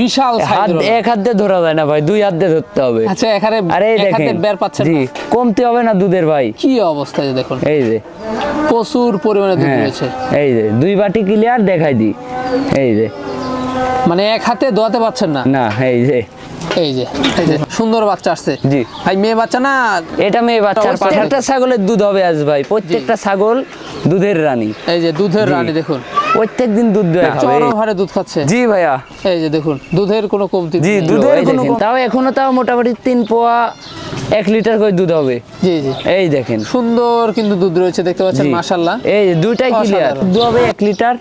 বিশাল হাত এক হাত দিয়ে ধরা যায় না ভাই দুই হাত দিয়ে ধরতে হবে। আচ্ছা এখানে আরে এক হাতে দেখেন বের পাচ্ছেন জি কমতে হবে না দুধের ভাই। কি অবস্থা দেখুন। এই যে। প্রচুর পরিমাণে দুধ হ্যাঁ রয়েছে। এই যে দুই বাটি ক্লিয়ার দেখাই দি। এই যে। মানে এক হাতে দোয়াতে পারছেন না। না এই যে। এই যে এই যে সুন্দর বাচ্চা আসছে। জি। ভাই মেয়ে বাচ্চা না? এটা মেয়ে অবশ্যই। পাঠাটা ছাগলের দুধ হবে আজ ভাই। প্রত্যেকটা ছাগল দুধের রানী। এই যে দুধের রানী দেখুন। প্রত্যেক দিন দুধ দেওয়া চরম দুধ খাচ্ছে। জি ভাইয়া। এই যে দেখুন দুধের কোনো কমতি জি দুধের কোনো তাও এখনও তাও মোটামুটি তিন পোয়া এক লিটার করে দুধ হবে। জি জি। এই দেখেন। সুন্দর কিন্তু দুধ রয়েছে দেখতে পাচ্ছেন। মাশাল্লাহ এই যে দুইটাই ক্লিয়ার দুধ হবে এক লিটার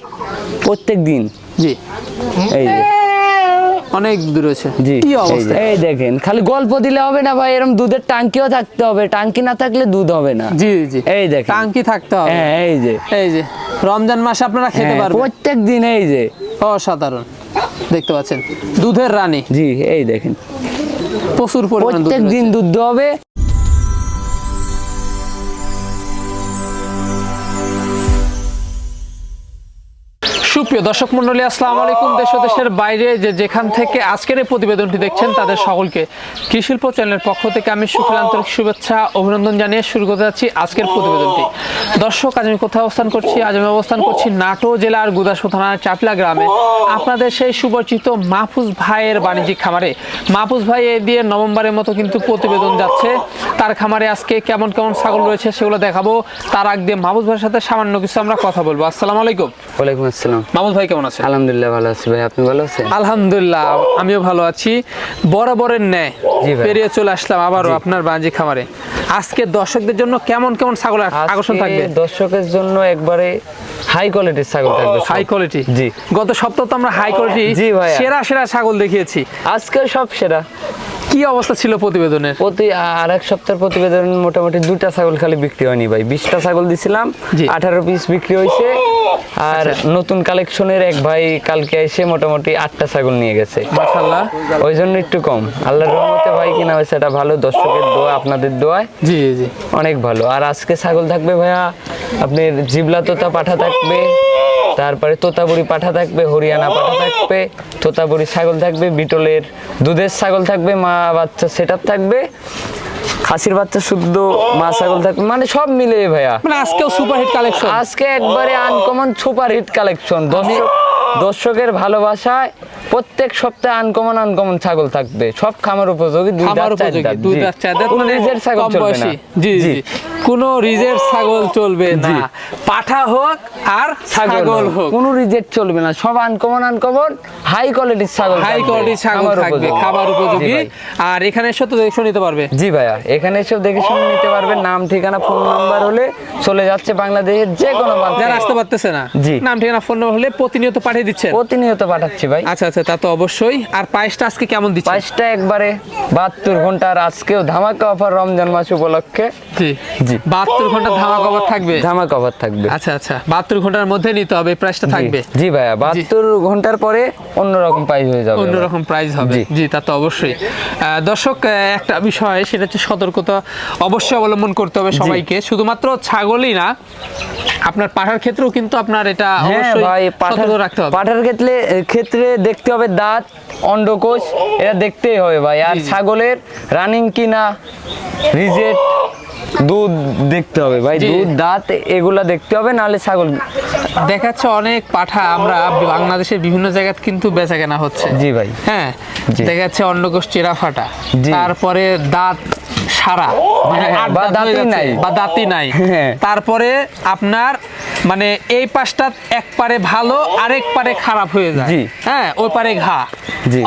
প্রত্যেক দিন জি। এই যে। অনেক দূর আছে কি এই অবস্থা? এই দেখেন খালি গল্প দিলে হবে না ভাই এরকম দুধের টাঙ্কিও থাকতে হবে টাঙ্কি না থাকলে দুধ হবে না। জি জি এই দেখেন। টাঙ্কি থাকতে হবে। হ্যাঁ এই যে। এই যে রমজান মাসে আপনারা খেতে হ্যাঁ, পারবেন। প্রত্যেক দিন এই যে। অসাধারণ। দেখতে পাচ্ছেন দুধের রানী। জি এই দেখেন। প্রচুর পরিমাণ প্রত্যেক দিন। দুধ হবে। সুপ্রিয় দর্শক মন্ডলী আসসালামু আলাইকুম। দেশ দেশের বাইরে যে যেখান থেকে আজকের এই প্রতিবেদনটি দেখছেন, তাদের সকলকে কৃষিল্প চ্যানেলের পক্ষ থেকে আমি সুখের আন্তরিক শুভেচ্ছা, অভিনন্দন জানিয়ে শুরু করতে যাচ্ছি আজকের প্রতিবেদনটি। দর্শক, আজ আমি কোথায় অবস্থান করছি? আজ আমি অবস্থান করছি নাটো জেলার গুদাসপুর থানার চাপলা গ্রামে। আপনাদের সেই সুপরিচিত মাহফুজ ভাইয়ের বাণিজ্যিক খামারে। মাহফুজ ভাই এ দিয়ে নভেম্বরের মতো কিন্তু প্রতিবেদন যাচ্ছে। তার খামারে আজকে কেমন কেমন ছাগল রয়েছে সেগুলো দেখাবো। তার আগ মাহফুজ ভাইয়ের সাথে সামান্য কিছু আমরা কথা বলব। আসসালামু আলাইকুম। ওয়ালাইকুম আসসালাম। মাহমুদ ভাই কেমন আছেন? আলহামদুলিল্লাহ ভালো আছি ভাই আপনি ভালো আছেন? আলহামদুলিল্লাহ আমিও ভালো আছি। বরাবরের ন্যায় পেরিয়ে চলে আসলাম আবারও আপনার বাঞ্জি খামারে। আজকে দর্শকদের জন্য কেমন কেমন ছাগল আকর্ষণ থাকবে? দর্শকের জন্য একবারে হাই কোয়ালিটির ছাগল থাকবে হাই কোয়ালিটি জি। গত সপ্তাহ তো আমরা হাই কোয়ালিটি। সেরা সেরা ছাগল দেখিয়েছি। আজকে সব সেরা। কি অবস্থা ছিল প্রতিবেদনের? প্রতি আর এক সপ্তাহের প্রতিবেদন মোটামুটি দুটা ছাগল খালি বিক্রি হয়নি ভাই। বিশটা ছাগল দিছিলাম আঠারো পিস বিক্রি হয়েছে। আর নতুন কালেকশনের এক ভাই কালকে এসে মোটামুটি আটটা ছাগল নিয়ে গেছে। মাশাআল্লাহ। ওই জন্য একটু কম। আল্লাহর রহমতে ভাই কিনা হয়েছে এটা ভালো দর্শকের দোয়া আপনাদের দোয়ায়। জি জি অনেক ভালো। আর আজকে ছাগল থাকবে ভাইয়া আপনার জিবলা তোতা পাঠা থাকবে। তারপরে তোতাবুড়ি পাঠা থাকবে হরিয়ানা পাঠা থাকবে তোতাবুড়ি ছাগল থাকবে বিটলের দুধের ছাগল থাকবে মা বাচ্চা সেটাপ থাকবে খাসির বাচ্চা শুদ্ধ মা ছাগল থাকবে মানে সব মিলে ভাইয়া। মানে আজকেও সুপারহিট কালেকশন আজকে একবারে আনকমন সুপার হিট কালেকশন দর্শক দর্শকের ভালোবাসায় প্রত্যেক সপ্তাহে আনকমন আনকমন ছাগল থাকবে। সব খামার উপযোগী দুই দাঁত চার দাঁত, কোনো মানে ছাগল চলবে না। জি। জি। কোনো রিজের ছাগল চলবে না। পাঠা হোক আর ছাগল হোক। কোনো রিজেক্ট চলবে না। সব আনকমন আনকমন হাই কোয়ালিটির ছাগল হাই থাকবে, কোয়ালিটি ছাগল থাকবে খাবার উপযোগী। আর এখানে এসে তো দেখে নিতে পারবে। জি ভাইয়া এখানে এসব দেখে শুনে নিতে পারবেন। নাম ঠিকানা ফোন নাম্বার হলে চলে যাচ্ছে বাংলাদেশের যে কোনো যারা আসতে পারতেছে না জি। নাম ঠিকানা ফোন নাম্বার হলে প্রতিনিয়ত পাঠিয়ে দিচ্ছেন। প্রতিনিয়ত পাঠাচ্ছি ভাই। আচ্ছা আচ্ছা তা তো অবশ্যই। আর পায়েসটা আজকে কেমন দিচ্ছে পাঁচটা একবারে বাহাত্তর ঘণ্টার আজকেও ধামাকা অফার রমজান মাস উপলক্ষে। জি। জি। বাহাত্তর ঘণ্টা ধামা কভার থাকবে? ধামাকা অফার থাকবে। আচ্ছা আচ্ছা। বাহাত্তর ঘণ্টার মধ্যে নিতে হবে প্রাইসটা জি, থাকবে? জি ভাইয়া বাহাত্তর ঘণ্টার পরে অন্যরকম প্রাইস হয়ে যাবে। অন্যরকম প্রাইস হবে। জি। তা তো অবশ্যই। দর্শক একটা বিষয় সেটা হচ্ছে সতর্কতা অবশ্যই অবলম্বন করতে হবে সবাইকে। শুধুমাত্র ছাগলই না আপনার পাঠার ক্ষেত্রেও কিন্তু আপনার এটা হ্যাঁ অবশ্যই সতর্ক রাখতে হবে। পাঠার ক্ষেত্রে ক্ষেত্রে দেখতে হবে দাঁত অন্ডকোষ এটা দেখতেই হবে ভাই। আর। ছাগলের রানিং কিনা রিজেট দুধ দেখতে হবে ভাই দুধ দাঁত এগুলা দেখতে হবে নাহলে ছাগল দেখাচ্ছে অনেক পাঠা আমরা বাংলাদেশের বিভিন্ন জায়গায় কিন্তু বেচা কেনা হচ্ছে জি ভাই হ্যাঁ জি। দেখা যাচ্ছে অন্নকোষ চেরা ফাটা। তারপরে দাঁত সারা মানে হ্যাঁ, বা দাঁত দাঁতই নাই। বা দাঁতই নাই হ্যাঁ। তারপরে আপনার মানে এই পাশটা এক পারে ভালো আরেক পারে খারাপ হয়ে যায় হ্যাঁ ওই পারে ঘা।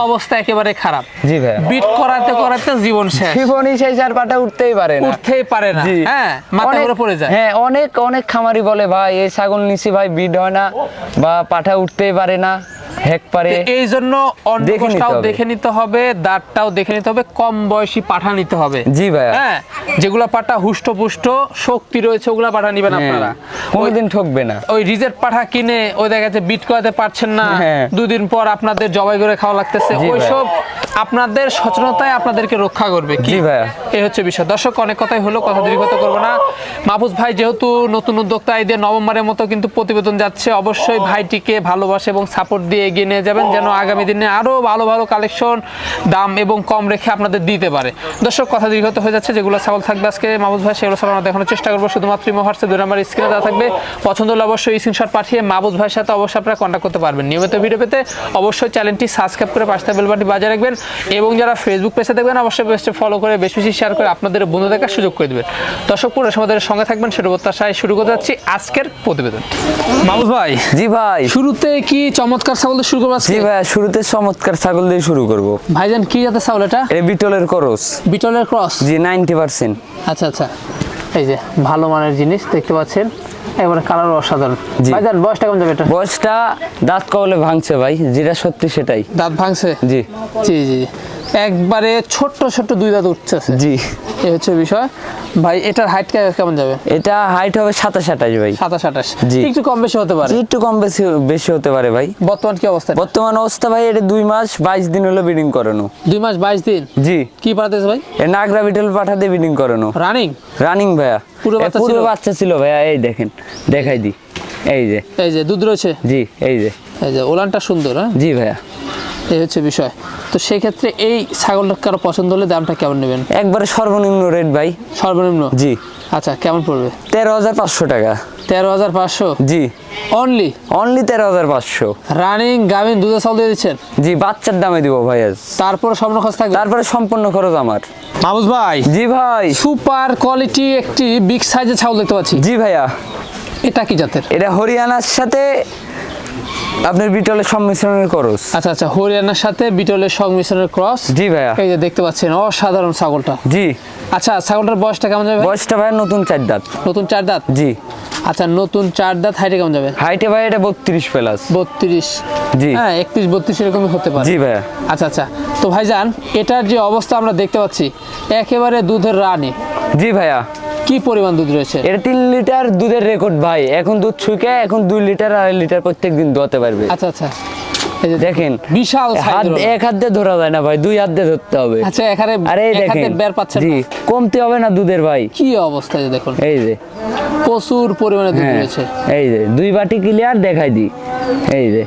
অবস্থা একেবারে খারাপ। জি ভাই। বিট করাতে করাতে জীবন শেষ। জীবনই সেই চার পাটা উঠতেই পারে না। উঠতেই পারে না। হ্যাঁ মাথা উপরে করে পড়ে যায়। হ্যাঁ অনেক অনেক খামারি বলে ভাই এই ছাগল নিছি ভাই বিট হয় না বা পাঠা উঠতেই পারে না। হেক পারে এই জন্য দেখে নিতে হবে। দেখে নিতে হবে দাঁতটাও দেখে নিতে হবে কম বয়সী পাঠা নিতে হবে। জি ভাইয়া। হ্যাঁ যেগুলা পাঠা হুষ্টপুষ্ট শক্তি রয়েছে ওগুলা পাঠা নিবেন হ্যাঁ, আপনারা। কোনোদিন ঠকবে না। ওই রিজেট পাঠা কিনে ওই দেখা যাচ্ছে বিট করাতে পারছেন না হ্যাঁ। দুদিন পর আপনাদের জবাই করে খাওয়া লাগতেছে। ওইসব আপনাদের সচেতনতায় আপনাদেরকে রক্ষা করবে কি? জি ভাইয়া। এই হচ্ছে বিষয়। দর্শক অনেক কথাই হলো কথা দীর্ঘত করব না। মাহফুজ ভাই যেহেতু নতুন উদ্যোক্তা ঈদের নভেম্বরের মতো কিন্তু প্রতিবেদন যাচ্ছে অবশ্যই ভাইটিকে ভালোবাসে এবং সাপোর্ট দিয়ে এগিয়ে নিয়ে যাবেন যেন আগামী দিনে আরও ভালো ভালো কালেকশন দাম এবং কম রেখে আপনাদের দিতে পারে। দর্শক কথা দীর্ঘত হয়ে যাচ্ছে যেগুলো ছাগল থাকবে আজকে মাহফুজ ভাই সেগুলো ছাগল আমরা দেখানোর চেষ্টা করব। শুধুমাত্র ইমো হোয়াটসঅ্যাপ দুই নাম্বার স্ক্রিনে দেওয়া থাকবে। পছন্দ হলে অবশ্যই স্ক্রিনশট পাঠিয়ে মাহফুজ ভাইয়ের সাথে অবশ্যই আপনারা কন্ট্যাক্ট করতে পারবেন। নিয়মিত ভিডিও পেতে অবশ্যই চ্যানেলটি সাবস্ক্রাইব করে পাশে বেল বাটনটি বাজায় রাখবেন। এবং যারা ফেসবুক পেজে দেখবেন অবশ্যই পেজটি ফলো করে বেশি বেশি শেয়ার করে আপনাদের বন্ধু দেখার সুযোগ করে দেবেন। দর্শক পুরো আমাদের সঙ্গে থাকবেন সেটা প্রত্যাশায় শুরু করতে যাচ্ছি আজকের প্রতিবেদন। মাহফুজ ভাই জি ভাই। শুরুতে কি চমৎকার ছাগল দিয়ে শুরু করব? জি ভাইয়া শুরুতে চমৎকার ছাগল দিয়ে শুরু করব। ভাইজান কি জাতের ছাগল এটা? এটা বিটলের করস। বিটলের ক্রস? জি নাইনটি পার্সেন্ট আচ্ছা আচ্ছা। এই যে ভালো মানের জিনিস দেখতে পাচ্ছেন। এবারে কালার অসাধারণ। জি। দাঁত বয়সটা কেমন যাবে এটা? বয়সটা দাঁত কবলে ভাঙছে ভাই যেটা সত্যি সেটাই। দাঁত ভাঙছে? জি জি। জি জি। একবারে ছোট্ট ছোট্ট দুই দাঁত উঠতেছে। জি। এই হচ্ছে বিষয়। ভাই এটার হাইট কেমন যাবে? এটা হাইট হবে সাতাশ আঠাশ ভাই। সাতাশ আঠাশ। জি। একটু কম বেশি হতে পারে। একটু কম বেশি বেশি হতে পারে ভাই। বর্তমান কি অবস্থা বর্তমান অবস্থা ভাই এটা দুই মাস বাইশ দিন হলো বিডিং করানো। দুই মাস বাইশ দিন? জি। কি পাঠাতেছে ভাই? এ নাগরা বিটল পাঠাতে বিডিং করানো। রানিং রানিং ভাইয়া। পুরো বাচ্চা পুরো বাচ্চা ছিল ভাইয়া এই দেখেন দেখাই দি। এই যে। এই যে দুধ রয়েছে? জি এই যে। এই যে ওলানটা সুন্দর হ্যাঁ? জি ভাইয়া। এই হচ্ছে বিষয়। তো সেক্ষেত্রে এই ছাগলটা কারও পছন্দ হলে দামটা কেমন নেবেন? একবারে সর্বনিম্ন রেট ভাই। সর্বনিম্ন? জি। আচ্ছা কেমন পড়বে? তেরো হাজার পাঁচশো টাকা। তেরো হাজার পাঁচশো? জি। অনলি অনলি তেরো হাজার পাঁচশো। রানিং গাভিন দুধের চাল দিয়ে দিচ্ছেন? জি বাচ্চার দামে দিব ভাই আজ। তারপর স্বর্ণ খরচ থাকবে? তারপরে সম্পূর্ণ খরচ আমার। মাহবুজ ভাই। জি ভাই। সুপার কোয়ালিটি একটি বিগ সাইজের ছাগল দেখতে পাচ্ছি। জি ভাইয়া। এটা কি জাতের? এটা হরিয়ানার সাথে আপনার বিটলের সংমিশ্রণের খরচ। আচ্ছা আচ্ছা হরিয়ানার সাথে বিটলের সংমিশ্রণের ক্রস জি ভাইয়া। এই যে দেখতে পাচ্ছেন অসাধারণ ছাগলটা। জি। আচ্ছা ছাগলটার বয়সটা কেমন যাবে? বয়সটা ভাইয়া নতুন চার দাঁত। নতুন চার দাঁত? জি। আচ্ছা নতুন চার দাঁত হাইটে কেমন যাবে? হাইটে ভাই এটা বত্রিশ প্লাস। বত্রিশ। জি। হ্যাঁ একত্রিশ বত্রিশ এরকমই হতে পারে। জি ভাইয়া। আচ্ছা আচ্ছা তো ভাইজান এটার যে অবস্থা আমরা দেখতে পাচ্ছি একেবারে দুধের রানী। জি ভাইয়া। কি পরিমাণ দুধ রয়েছে? এটা তিন লিটার দুধের রেকর্ড ভাই। এখন দুধ ছুঁকে এখন দুই লিটার আড়াই লিটার প্রত্যেক দিন দোয়াতে পারবে। আচ্ছা আচ্ছা। দেখেন বিশাল হাত এক হাত দিয়ে ধরা যায় না ভাই দুই হাত দিয়ে ধরতে হবে। আচ্ছা এখানে আরে এক হাতে দেখেন বের পাচ্ছেন জি কমতে হবে না দুধের ভাই। কি অবস্থা যে দেখুন। এই যে। প্রচুর পরিমাণে দুধ হ্যাঁ রয়েছে। এই যে দুই বাটি ক্লিয়ার দেখাই দি। এই যে।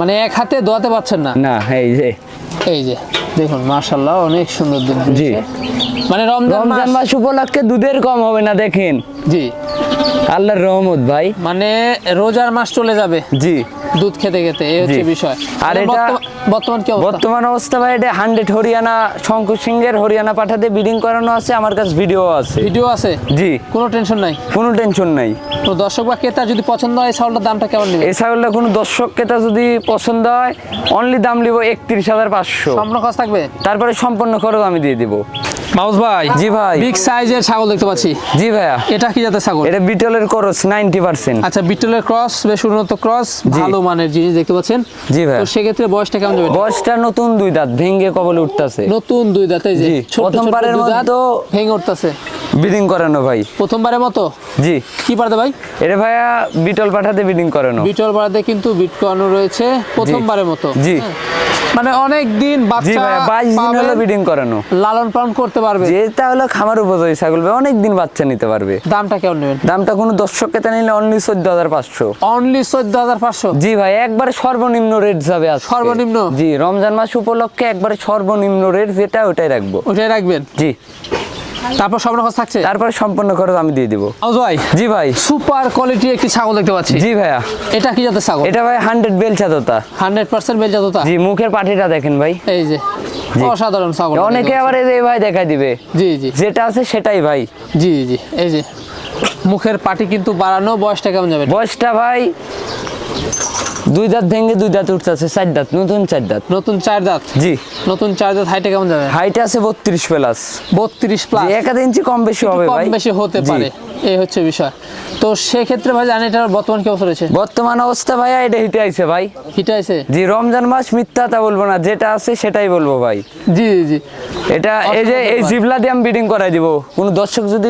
মানে এক হাতে দোয়াতে পাচ্ছেন না? না এই যে। এই যে। দেখুন মাশাল্লাহ অনেক সুন্দর দুধ জি। মানে রমজান মাস উপলক্ষে দুধের কম হবে না দেখেন। জি। আল্লাহর রহমত ভাই। মানে রোজার মাস চলে যাবে জি। দুধ খেতে খেতে এই হচ্ছে বিষয়। আর মানে এটা- বর্তমান- কি অবস্থা? বর্তমান অবস্থা ভাই এটা হান্ড্রেড হরিয়ানা শঙ্কর সিংহের হরিয়ানা পাঠাতে বিডিং করানো আছে আমার কাছে ভিডিও আছে। ভিডিও আছে? জি। কোনো টেনশন নাই? কোনো টেনশন নাই। তো দর্শক বা ক্রেতা যদি পছন্দ হয় এই ছাগলটার দামটা কেমন নেবে এই ছাগলটা কোনো দর্শক ক্রেতা যদি পছন্দ হয় অনলি দাম নিব একত্রিশ হাজার পাঁচশো। সম্পূর্ণ খরচ থাকবে তারপরে সম্পূর্ণ খরচ আমি দিয়ে দিব। মাউস ভাই জি ভাই। বিগ সাইজের ছাগল দেখতে পাচ্ছি। জি ভাইয়া। এটা কি জাতের ছাগল? এটা বিটলের নাইনটি পার্সেন্ট। আচ্ছা বিটলের ক্রস বেশ উন্নত ক্রস ভালো মানের জিনিস দেখতে পাচ্ছেন। জি ভাইয়া। তো সেক্ষেত্রে বয়সটা কেমন যাবে বয়সটা নতুন দুই দাঁত ভেঙ্গে কবলে উঠতেছে। নতুন দুই দাঁতে যে ছোট ছোট প্রথমবারের মতো ভেঙে উঠতেছে। বিডিং করানো ভাই। প্রথমবারের মতো? জি। কি পারতে ভাই? এটা ভাইয়া বিটল পাঠাতে বিডিং করানো। বিটল বাড়াতে কিন্তু বিটকয়েনও রয়েছে প্রথমবারের মতো। জি। হ্যাঁ। মানে অনেক দিন বাচ্চা ভাইয়া বাইশ দিন হলো বিডিং করানো। লালন পালন করতে পারবে? যেটা হলো খামার উপযোগী ছাগল অনেক দিন বাচ্চা নিতে পারবে। দামটা কেমন নেবেন? দামটা কোনো দর্শক কেতা নিলে অনলি চোদ্দ হাজার পাঁচশো। অনলি চোদ্দ হাজার পাঁচশো? জি ভাই একবারে সর্বনিম্ন রেট যাবে আর সর্বনিম্ন? জি রমজান মাস উপলক্ষে একবারে সর্বনিম্ন রেট যেটা ওটাই রাখব। ওটাই রাখবেন? জি। তারপর সব খরচ থাকছে? তারপরে সম্পূর্ণ খরচ আমি দিয়ে দিব। ভাই জি ভাই। সুপার কোয়ালিটি একটি ছাগল দেখতে পাচ্ছি। জি ভাইয়া। এটা কি জাতের ছাগল? এটা ভাই হান্ড্রেড বেল ছাদতা হান্ড্রেড পার্সেন্ট বেল জাততা জি মুখের পাঠিটা দেখেন ভাই। এই যে অসাধারণ ছাগল। অনেকে আবার এই যে ভাই দেখা দিবে। জি জি। যেটা আছে সেটাই ভাই। জি জি এই যে মুখের পাটি কিন্তু বাড়ানো বয়সটা কেমন যাবে? বয়সটা ভাই দুই দাঁত ভেঙে দুই দাঁত উঠতেছে চার দাঁত নতুন চার দাঁত। নতুন চার দাঁত? জি। নতুন চার দাঁত হাইটে কেমন যাবে? হাইট আছে বত্রিশ প্লাস বত্রিশ প্লাস এক আধ ইঞ্চি কম বেশি হবে কম বেশি হতে পারে এই হচ্ছে বিষয়। তো সেক্ষেত্রে ভাই জানি এটার বর্তমান কি অবস্থা রয়েছে? বর্তমান অবস্থা ভাইয়া এটা হিটে আইছে ভাই। হিটে আছে জি রমজান মাস মিথ্যা তা বলব না যেটা আছে সেটাই বলব ভাই। জি জি জি। এটা এই যে এই জিবলা দিয়ে আমি বিডিং করাই দিব। কোন দর্শক যদি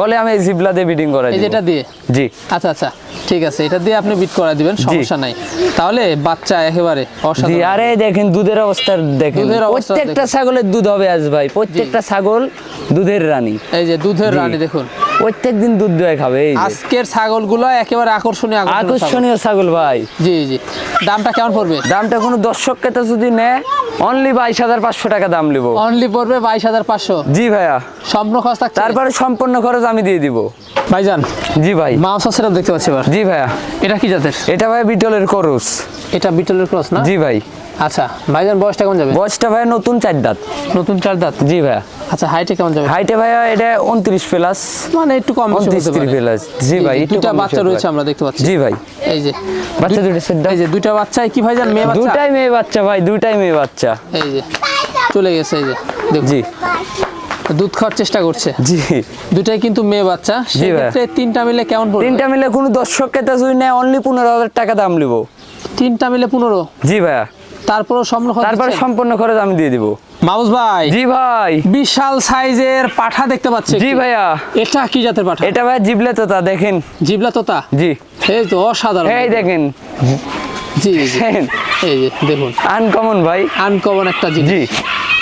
বলে আমি এই জিবলা দিয়ে বিডিং করাই দিব। যেটা দিয়ে? জি। আচ্ছা আচ্ছা। ঠিক আছে এটা দিয়ে আপনি বিট করে দিবেন সমস্যা নাই। তাহলে বাচ্চা একেবারে অসাধারণ। আরে দেখেন দুধের অবস্থা দেখেন। প্রত্যেকটা ছাগলের দুধ হবে আজ ভাই প্রত্যেকটা ছাগল দুধের রানী। এই যে দুধের রানী দেখুন। প্রত্যেক দিন দুধ দয়ে খাবে এই। আজকের ছাগলগুলো একেবারে আকর্ষণীয় আকর্ষণীয় ছাগল। আকর্ষণীয় ছাগল ভাই। জি জি। দামটা কেমন পড়বে? দামটা কোনো দর্শককে তো যদি নেয় অনলি বাইশ হাজার পাঁচশো টাকা দাম নেব। অনলি পড়বে বাইশ হাজার পাঁচশো। জি ভাইয়া। সম্পূর্ণ খরচ থাকছে। তারপরে সম্পূর্ণ খরচ আমি দিয়ে দিব। ভাইজান জি ভাই। মাংস সেটআপ দেখতে পাচ্ছি এবার। জি ভাইয়া। এটা কি জাতের? এটা ভাই বিটলের খরচ এটা বিটলের ক্রস না? জি ভাই। আচ্ছা ভাইজান বয়সটা কেমন যাবে? বয়সটা ভাইয়া নতুন চার দাঁত। নতুন চার দাঁত? জি ভাইয়া। আচ্ছা হাইটে কেমন যাবে? হাইটে ভাইয়া এটা উনত্রিশ প্লাস। মানে একটু কম বেশি হতে পারে। প্লাস জি ভাই দুইটা বাচ্চা রয়েছে আমরা দেখতে পাচ্ছি। জি ভাই। এই যে বাচ্চা দুটো সেট এই যে দুইটা বাচ্চাই কি ভাইজান মেয়ে বাচ্চা? দুটাই মেয়ে বাচ্চা ভাই দুটাই মেয়ে বাচ্চা। এই যে চলে গেছে এই যে জি। দুধ খাওয়ার চেষ্টা করছে। জি। দুটাই কিন্তু মেয়ে বাচ্চা। সেক্ষেত্রে তিনটা মিলে কেমন পড়বে? তিনটা মিলে কোনো দর্শককে তো যদি নেয় অনলি পনেরো হাজার টাকা দাম নিব তিনটা মিলে পনেরো? জি ভাইয়া। তারপরও সম্পূর্ণ তারপরে সম্পূর্ণ খরচ আমি দিয়ে দিব। মাউস ভাই জি ভাই। বিশাল সাইজের পাঠা দেখতে পাচ্ছি জি ভাইয়া। এটা কি জাতের পাঠা? এটা ভাই জিবলে তোতা দেখেন। জিবলা তোতা? জি। এই তো অসাধারণ। এই দেখেন। জি জি। এই দেখুন। আনকমন ভাই। আনকমন একটা জিনিস। জি।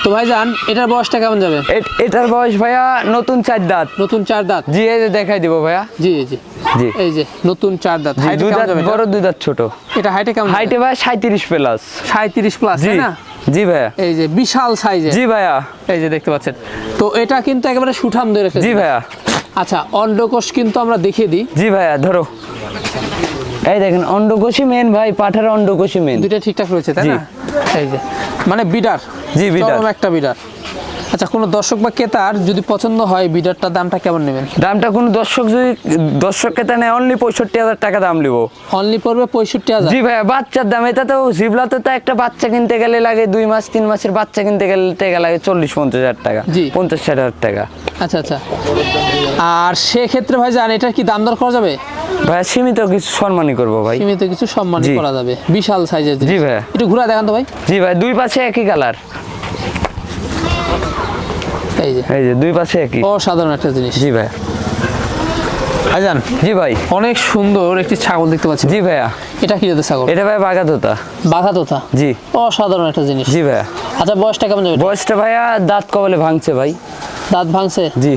তো ভাইজান এটার বয়সটা কেমন যাবে? এটার বয়স ভাইয়া নতুন চার দাঁত। নতুন চার দাঁত? জি এই যে দেখাই দিব ভাইয়া। জি জি জি। এই যে নতুন চার দাঁত। দুই দাঁত বড় দুই দাঁত ছোট। এটা হাইটে কেমন হাইটে ভাই সাঁত্রিশ প্লাস সাঁত্রিশ প্লাস জি তাই না? জি ভাইয়া। এই যে বিশাল সাইজের জি ভাইয়া। এই যে দেখতে পাচ্ছেন। তো এটা কিন্তু একেবারে সুঠাম ধরে জি ভাইয়া। আচ্ছা অন্ডকোষ কিন্তু আমরা দেখিয়ে দিই। জি ভাইয়া ধরো। এই দেখেন অন্ডকোষী মেন ভাই পাঠার অন্ডকোষী মেন দুইটা ঠিকঠাক রয়েছে তাই না? এই যে মানে বিডার। জি, বিডার। একটা বিডার আচ্ছা কোনো দর্শক বা ক্রেতার যদি পছন্দ হয় বিডারটার দামটা কেমন নেবেন? দামটা কোনো দর্শক যদি দর্শককে তা নেয় অনলি পঁয়ষট্টি হাজার টাকা দাম নিব। অনলি পড়বে পঁয়ষট্টি হাজার? জি ভাইয়া বাচ্চার দাম এটা তো জিবলা তো একটা বাচ্চা কিনতে গেলে লাগে দুই মাস তিন মাসের বাচ্চা কিনতে গেলে টাকা লাগে চল্লিশ পঞ্চাশ হাজার টাকা জি। পঞ্চাশ ষাট হাজার টাকা। আচ্ছা আচ্ছা। আর সেক্ষেত্রে ভাই জান এটা কি দাম দর করা যাবে? ভাইয়া সীমিত কিছু সম্মানই করব ভাই। সীমিত কিছু সম্মান করা যাবে। বিশাল সাইজের জি ভাইয়া। একটু ঘুরা দেখান তো ভাই। জি ভাই দুই পাশে একই কালার এই যে। এই যে দুই পাশে একই। অসাধারণ একটা জিনিস। জি ভাইয়া। ভাইজান জি ভাই। অনেক সুন্দর একটি ছাগল দেখতে পাচ্ছি। জি ভাইয়া। এটা কি জাতের ছাগল? এটা ভাই বাঘা হতা বাঘা তোতা? জি। অসাধারণ একটা জিনিস। জি ভাইয়া। আচ্ছা বয়সটা কেমন যাবে? বয়সটা ভাইয়া দাঁত কবলে ভাঙছে ভাই। দাঁত ভাঙছে? জি।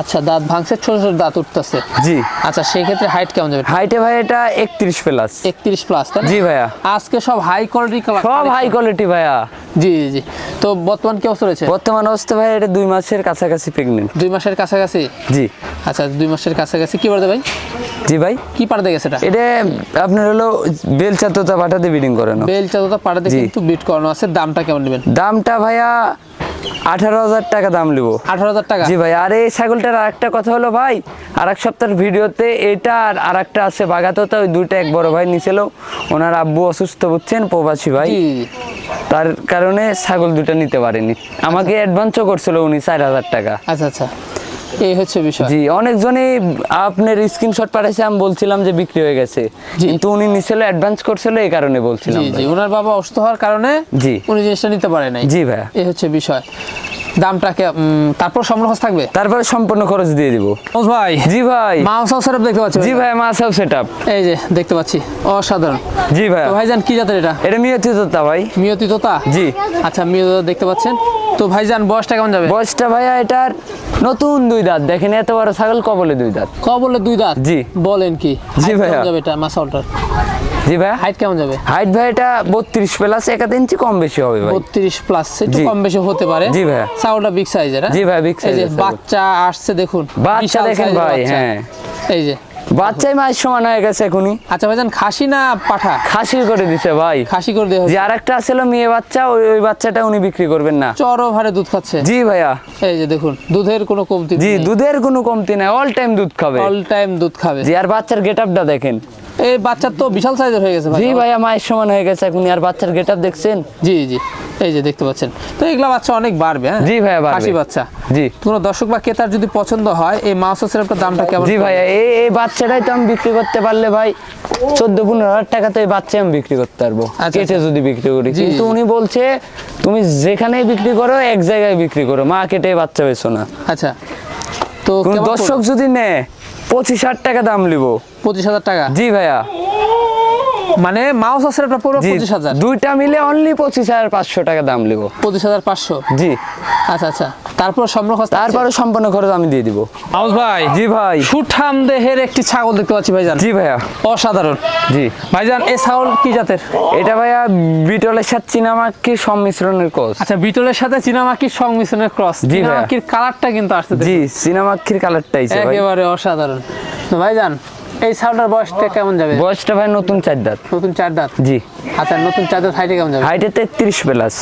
আচ্ছা দাঁত ভাঙছে ছোট ছোট দাঁত উঠতেছে। জি। আচ্ছা সেই ক্ষেত্রে হাইট কেমন যাবে? হাইটে ভাই এটা একত্রিশ প্লাস একত্রিশ প্লাস তাই জি ভাইয়া। আজকে সব হাই কোয়ালিটি কালার সব হাই কোয়ালিটি ভাইয়া। জি জি তো বর্তমান কি অবস্থা রয়েছে? বর্তমান অবস্থা ভাই এটা দুই মাসের কাছাকাছি প্রেগনেন্ট দুই মাসের কাছাকাছি? জি। আচ্ছা দুই মাসের কাছাকাছি। কি পারতে ভাই? জি ভাই। কি পারতে গেছে এটা? এটা আপনার হলো বেলচা তোতা পাঠাতে বিডিং করানো। বেল পাড়াতে জি। কিন্তু বিট করানো আছে। দামটা কেমন নেবেন? দামটা ভাইয়া আঠারো হাজার টাকা দাম নিব আঠারো হাজার টাকা? জি ভাই আর এই ছাগলটার আরেকটা কথা হলো ভাই আর এক সপ্তাহের ভিডিওতে এটা আর আরেকটা আছে বাগাতোতা ওই দুইটা এক বড় ভাই নিছিল ওনার আব্বু অসুস্থ বুঝছেন প্রবাসী ভাই। তার কারণে ছাগল দুটো নিতে পারেনি। আমাকে অ্যাডভান্সও করছিল উনি চার হাজার টাকা। আচ্ছা আচ্ছা। এই হচ্ছে বিষয়। জি অনেকজনই আপনার স্ক্রিনশট পাঠাইছে আমি বলছিলাম যে বিক্রি হয়ে গেছে। কিন্তু উনি নিছিল অ্যাডভান্স করছিল এই কারণে বলছিলাম জি জি ওনার বাবা অসুস্থ হওয়ার কারণে জি। উনি জিনিসটা নিতে পারে নাই। জি ভাইয়া এই হচ্ছে বিষয়। দামটাকে তারপর সম্পূর্ণ থাকবে? তারপরে সম্পূর্ণ খরচ দিয়ে দিব। ভাই। জি ভাই। মাংস সেটআপ দেখতে পাচ্ছি জি ভাই মাছাও সেট আপ এই যে দেখতে পাচ্ছি। অসাধারণ। জি ভাই। ভাইজান কি জাতের এটা? এটা মিয়তি তোতা ভাই। মিয়তি তোতা? জি। আচ্ছা মিয়তি দেখতে পাচ্ছেন। তো ভাইজান বয়সটা কেমন যাবে? বয়সটা ভাইয়া এটার নতুন দুই দাঁত। দেখেন এত বড় ছাগল কবলে দুই দাঁত। ক বলে দুই দাঁত? জি। বলেন কি জি ভাইয়া। যাবে এটা মাসালটার? জি ভাইয়া। হাইট কেমন যাবে? হাইট ভাই এটা বত্রিশ প্লাস এক আধ ইঞ্চি কম বেশি হবে ভাই। বত্রিশ প্লাস একটু কম বেশি হতে পারে। জি ভাইয়া। চাউলটা বিগ সাইজের জি ভাই, এর ছাগল। বাচ্চা আসছে দেখুন। বাচ্চা দেখেন ভাই, হ্যাঁ। এই যে বাচ্চাই মায়ের সমান হয়ে গেছে এখনই। আচ্ছা ভাইজান খাসি না পাঠা? খাসি করে দিছে ভাই। খাসি করে দেওয়া যে হয়েছে। আর একটা ছিল মেয়ে বাচ্চা ওই ওই বাচ্চাটা উনি বিক্রি করবেন না। চর ভারে দুধ খাচ্ছে। জি ভাইয়া। এই যে দেখুন দুধের কোনো কমতি জি দুধের কোনো কমতি নাই অল টাইম দুধ খাবে। অল টাইম দুধ খাবে। জি আর বাচ্চার গেট আপটা দেখেন। এই বাচ্চার তো বিশাল সাইজের হয়ে গেছে ভাই। জি ভাইয়া মায়ের সমান হয়ে গেছে এখন আর বাচ্চার গেট আপ দেখছেন? জি জি। এই যে দেখতে পাচ্ছেন। তো এগুলা বাচ্চা অনেক বাড়বে হ্যাঁ? জি ভাইয়া বাড়বে। খাসি বাচ্চা। জি। কোনো দর্শক বা ক্রেতার যদি পছন্দ হয় এই সিরাপটার দামটা কেমন জি ভাইয়া এই এই বাচ্চাটাই তো আমি বিক্রি করতে পারলে ভাই চোদ্দ পনেরো হাজার টাকা তো এই বাচ্চা আমি বিক্রি করতে পারব। আচ্ছা, কেটে আচ্ছা। যদি বিক্রি করি। কিন্তু উনি বলছে তুমি যেখানেই বিক্রি করো এক জায়গায় বিক্রি করো। মা কেটে বাচ্চা বেছো না। আচ্ছা। তো দর্শক যদি নেয় পঁচিশ হাজার টাকা দাম লিব পঁচিশ হাজার টাকা? জি ভাইয়া। মানে মাউস আছে আপনার পুরো পঁচিশ হাজার। দুইটা মিলে অনলি পঁচিশ হাজার পাঁচশো টাকা দাম লিব। পঁচিশ হাজার পাঁচশো? জি। আচ্ছা আচ্ছা। তারপর সম্পূর্ণ খরচ তারপর সম্পূর্ণ খরচ আমি দিয়ে দিব। মাউস ভাই জি ভাই। সুঠাম দেহের একটি ছাগল দেখতে পাচ্ছি ভাইজান। জি ভাইয়া। অসাধারণ। জি। ভাইজান এই ছাগল কি জাতের? এটা ভাইয়া বিটলের সাথে চিনামাকি সংমিশ্রণের ক্রস আচ্ছা বিটলের সাথে চীনামাকির সংমিশ্রণের ক্রস জি ভাইয়া। চীনামাকির কালারটা কিন্তু আসছে। জি চিনামাক্ষির কালারটাই ভাই। একেবারে অসাধারণ। তো ভাইজান এই ছাগলটার বয়সটা কেমন যাবে? বয়সটা ভাই নতুন চার দাঁত। নতুন চার দাঁত? জি। আচ্ছা নতুন চার দাঁত হাইটে কেমন যাবে? হাইটে তেত্রিশ প্লাস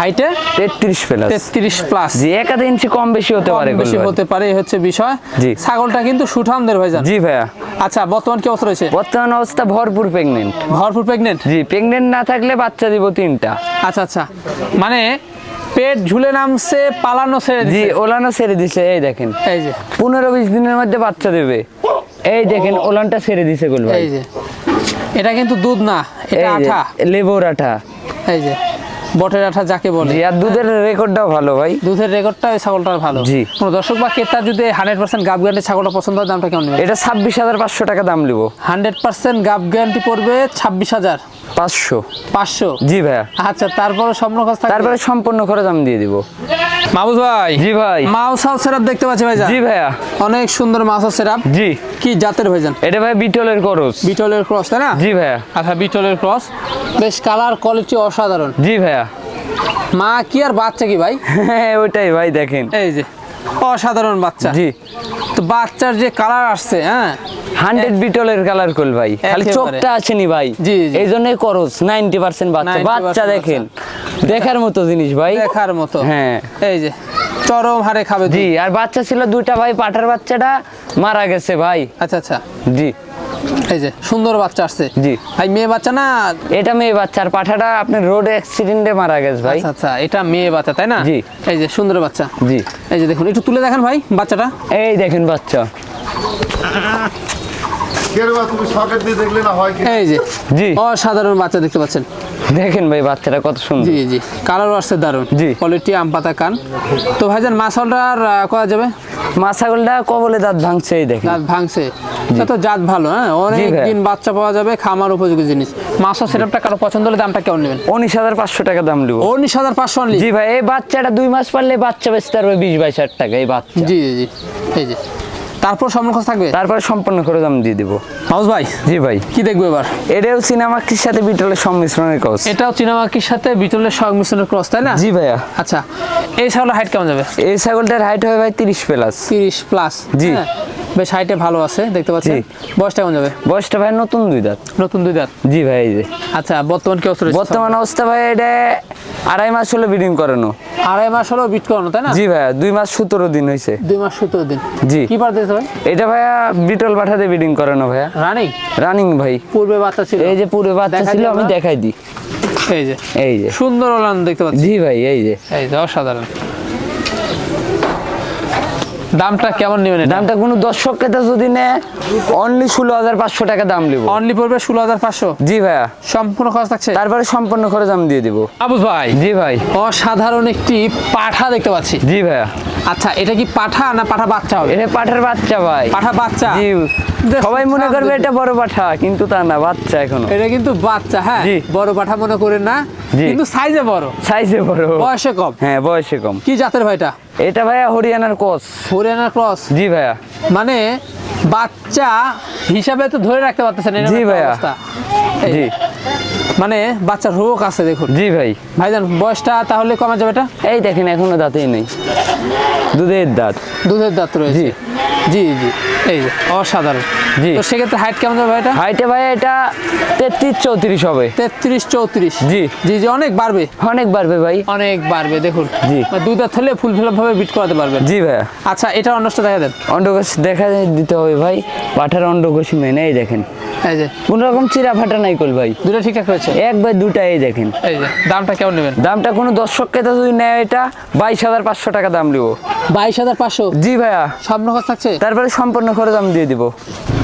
হাইটে তেত্রিশ প্লাস তেত্রিশ প্লাস জি এক আধ ইঞ্চি কম বেশি হতে পারে বেশি হতে পারে এই হচ্ছে বিষয়। জি। ছাগলটা কিন্তু সুঠামদের ভাইজান জি ভাইয়া। আচ্ছা বর্তমান কি অবস্থা রয়েছে? বর্তমান অবস্থা ভরপুর প্রেগনেন্ট ভরপুর প্রেগনেন্ট জি প্রেগনেন্ট না থাকলে বাচ্চা দিব তিনটা। আচ্ছা আচ্ছা। মানে পেট ঝুলে নামছে পালানো ছেড়ে জি দিছে। ওলানো ছেড়ে দিছে এই দেখেন। এই যে। পনেরো বিশ দিনের মধ্যে বাচ্চা দেবে। এই দেখেন ওলানটা ছেড়ে দিছে গোল ভাই। এই যে। এটা কিন্তু দুধ না এটা আঠা। লেবুর আঠা। এই যে বটের আঠা যাকে বলে। আর দুধের রেকর্ডটাও ভালো ভাই। দুধের রেকর্ডটা ওই ছাগলটার ভালো। জি। কোনো দর্শক বা ক্রেতা যদি হান্ড্রেড পার্সেন্ট গাব গ্যারান্টি ছাগলটা পছন্দ হয় দামটা কেমন নেবে এটা ছাব্বিশ হাজার পাঁচশো টাকা দাম লিব হান্ড্রেড পার্সেন্ট গাব গ্যারান্টি পড়বে ছাব্বিশ হাজার। পাঁচশো। পাঁচশো? জি ভাইয়া। আচ্ছা তারপরে সম্পূর্ণ খরচ তারপরে সম্পূর্ণ খরচ আমি দিয়ে দিব। মাহবুব ভাই। জি ভাই। মাউস হাউস সেরাপ দেখতে পাচ্ছি ভাই জি ভাইয়া। অনেক সুন্দর মাউস হাউস সেরাপ জি। কি জাতের ভাইজান? এটা ভাই বিটলের ক্রস। বিটলের ক্রস তাই না? জি ভাইয়া। আচ্ছা বিটলের ক্রস। বেশ কালার কোয়ালিটি অসাধারণ। জি ভাইয়া। মা কি আর বাচ্চা কি ভাই? হ্যাঁ ওইটাই ভাই দেখেন। এই যে। অসাধারণ বাচ্চা। জি। তো বাচ্চার যে কালার আসছে হ্যাঁ? হান্ড্রেড বিটলের কালার কল ভাই। খালি। চোখটা আসেনি ভাই। এই জন্যই করস নাইনটি পার্সেন্ট বাচ্চা। বাচ্চা দেখেন দেখার মতো জিনিস ভাই। দেখার মতো। হ্যাঁ। এই যে চরম হারে খাবে জি আর বাচ্চা ছিল দুইটা ভাই পাটার বাচ্চাটা মারা গেছে ভাই। আচ্ছা আচ্ছা। জি। এই যে সুন্দর বাচ্চা আসছে। জি। ভাই মেয়ে বাচ্চা না? এটা মেয়ে বাচ্চা আর পাঠাটা আপনার রোড অ্যাক্সিডেন্টে মারা গেছে ভাই। আচ্ছা আচ্ছা এটা মেয়ে বাচ্চা তাই না? জি। এই যে সুন্দর বাচ্চা। জি। এই যে দেখুন একটু তুলে দেখেন ভাই বাচ্চাটা। এই দেখেন বাচ্চা। এই যে জি। অসাধারণ বাচ্চা দেখতে পাচ্ছেন। দেখেন ভাই বাচ্চাটা কত সুন্দর। জি জি। কালারও আসছে দারুণ জি। কোয়ালিটি আম পাতা কান। তো ভাইজান মাছলটার করা যাবে? মা ছাগলটা কবলে দাঁত ভাঙছে এই দেখেন। দাঁত ভাঙছে। তা জাত ভালো হ্যাঁ? অনেক দিন বাচ্চা পাওয়া যাবে খামার উপযোগী জিনিস। মাছও সেটআপটা কারও পছন্দ হলে দামটা কেমন নেবেন? উনিশ হাজার পাঁচশো টাকা দাম লিব উনিশ হাজার পাঁচশো অনলি জি ভাই এই বাচ্চাটা দুই মাস পারলে বাচ্চা বেচতে পারবে বিশ বাইশ হাজার টাকা এই বাচ্চা। জি জি জি। এই যে। তারপর সম্মুখ থাকবে? তারপরে সম্পূর্ণ করে দাম দিয়ে দিব। মাউস ভাই? জি ভাই। কি দেখব এবার? এটাও সিনেমাকির সাথে বিটলের সংমিশ্রণের ক্রস এটাও সিনেমা কির সাথে বিটলের সংমিশ্রণের ক্রস তাই না? জি ভাইয়া। আচ্ছা এই ছাগলের হাইট কেমন যাবে? এই ছাগলটার হাইট হবে ভাই তিরিশ প্লাস তিরিশ প্লাস জি। বেশ হাইটে ভালো আছে দেখতে পাচ্ছেন? জি। বয়সটা কেমন যাবে? বয়সটা ভাই নতুন দুই দাঁত। নতুন দুই দাঁত? জি ভাই এই যে। আচ্ছা বর্তমান কি অবস্থা বর্তমান অবস্থা ভাই এটা আড়াই মাস হলো ব্রিডিং করানো। আড়াই মাস হলো বিট করানো তাই না? জি ভাইয়া দুই মাস সতেরো দিন হয়েছে। দুই মাস সতেরো দিন। জি। কি দিয়েছে ভাই? এটা ভাইয়া বিটল পাঠাতে ব্রিডিং করানো ভাইয়া। রানিং রানিং ভাই। পূর্বে বাচ্চা ছিল। এই যে পুরো বাচ্চা ছিল আমি দেখাই দিই। এই যে। এই যে। সুন্দর ওলান দেখতে পাচ্ছি। জি ভাই এই যে। এই যে অসাধারণ। দামটা কেমন নেবেন দামটা কোনো দর্শক ক্রেতা যদি নেয় অনলি ষোলো হাজার পাঁচশো টাকা দাম নেব। অনলি পড়বে ষোলো হাজার পাঁচশো? জি ভাইয়া। সম্পূর্ণ খরচ থাকছে? তারপরে সম্পূর্ণ খরচ আমি দিয়ে দিব। আবু ভাই জি ভাই। অসাধারণ একটি পাঠা দেখতে পাচ্ছি। জি ভাইয়া। আচ্ছা এটা কি পাঠা না পাঠা বাচ্চা হবে? এটা পাঠার বাচ্চা ভাই। পাঠা বাচ্চা? জি। সবাই মনে করবে এটা বড় পাঠা কিন্তু তা না বাচ্চা এখনও। এটা কিন্তু বাচ্চা হ্যাঁ। বড় পাঠা মনে করে না। কিন্তু সাইজে বড়। সাইজে বড়। বয়সে কম। হ্যাঁ বয়সে কম। কি জাতের ভাইটা এটা ভাইয়া হরিয়ানার ক্রস। হরিয়ানার ক্রস? জি ভাইয়া। মানে বাচ্চা হিসাবে তো ধরে রাখতে পারতেছেন জি ভাইয়া। অবস্থা। জি। মানে বাচ্চার রোগ আছে দেখুন। জি ভাই। ভাইজান বয়সটা তাহলে কমা যাবে এটা? এই দেখেন এখনও দাঁতেই নেই। দুধের দাঁত। দুধের দাঁত রয়েছে। জি। জি। এই যে অসাধারণ। জি। তো সেক্ষেত্রে হাইট কেমন যাবে ভাইটা? হাইটে ভাইয়া এটা তেত্রিশ চৌত্রিশ হবে। তেত্রিশ চৌত্রিশ। জি। জি জি অনেক বাড়বে। অনেক বাড়বে ভাই। অনেক বাড়বে দেখুন। জি। মানে দাঁত হলে ফুল ফিল ভাবে বিট করাতে পারবেন। জি ভাইয়া। আচ্ছা এটা অন্যটা দেখা দেন। অন্ডকোষ দেখা দিতে হবে ভাই। পাঠার অন্ডকোষ মেনে এই দেখেন। এই যে। কোন রকম চিরা ফাটা নাই কল ভাই। দুটো ঠিকঠাক রয়েছে? এক বাই দুটা এই দেখেন। এই যে দামটা কেমন নেবেন? দামটা কোনো দর্শক ক্রেতা যদি নেয় এটা বাইশ হাজার পাঁচশো টাকা দাম লিব বাইশ হাজার পাঁচশো? জি ভাইয়া। স্বপ্ন খরচ থাকছে? তারপরে সম্পূর্ণ খরচ আমি দিয়ে দিব।